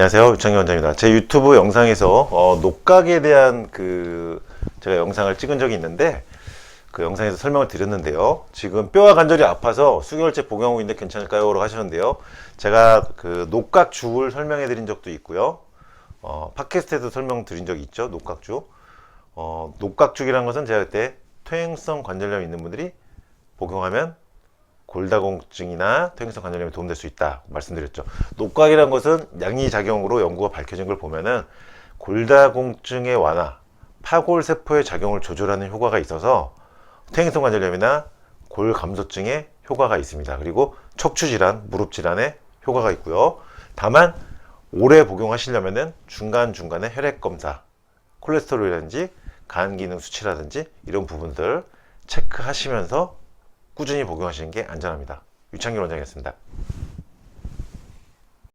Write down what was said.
안녕하세요. 유창기 원장입니다. 제 유튜브 영상에서 어, 녹각에 대한 그 제가 영상을 찍은 적이 있는데 그 영상에서 설명을 드렸는데요. 지금 뼈와 관절이 아파서 수개월째 복용하고 있는데 괜찮을까요? 라고 하셨는데요. 제가 그 녹각 죽을 설명해 드린 적도 있고요. 어, 팟캐스트에도 설명 드린 적이 있죠. 녹각죽. 어, 녹각죽이라는 것은 제가 그때 퇴행성 관절염 있는 분들이 복용하면 골다공증이나 퇴행성 관절염에 도움될 수 있다 말씀드렸죠. 녹각이라는 것은 양리 작용으로 연구가 밝혀진 걸 보면은 골다공증의 완화, 파골 세포의 작용을 조절하는 효과가 있어서 퇴행성 관절염이나 골 감소증에 효과가 있습니다. 그리고 척추 질환, 무릎 질환에 효과가 있고요. 다만 오래 복용하시려면은 중간 중간에 혈액 검사, 콜레스테롤이라든지 간 기능 수치라든지 이런 부분들 체크하시면서 꾸준히 복용하시는 게 안전합니다. 유창길 원장이었습니다.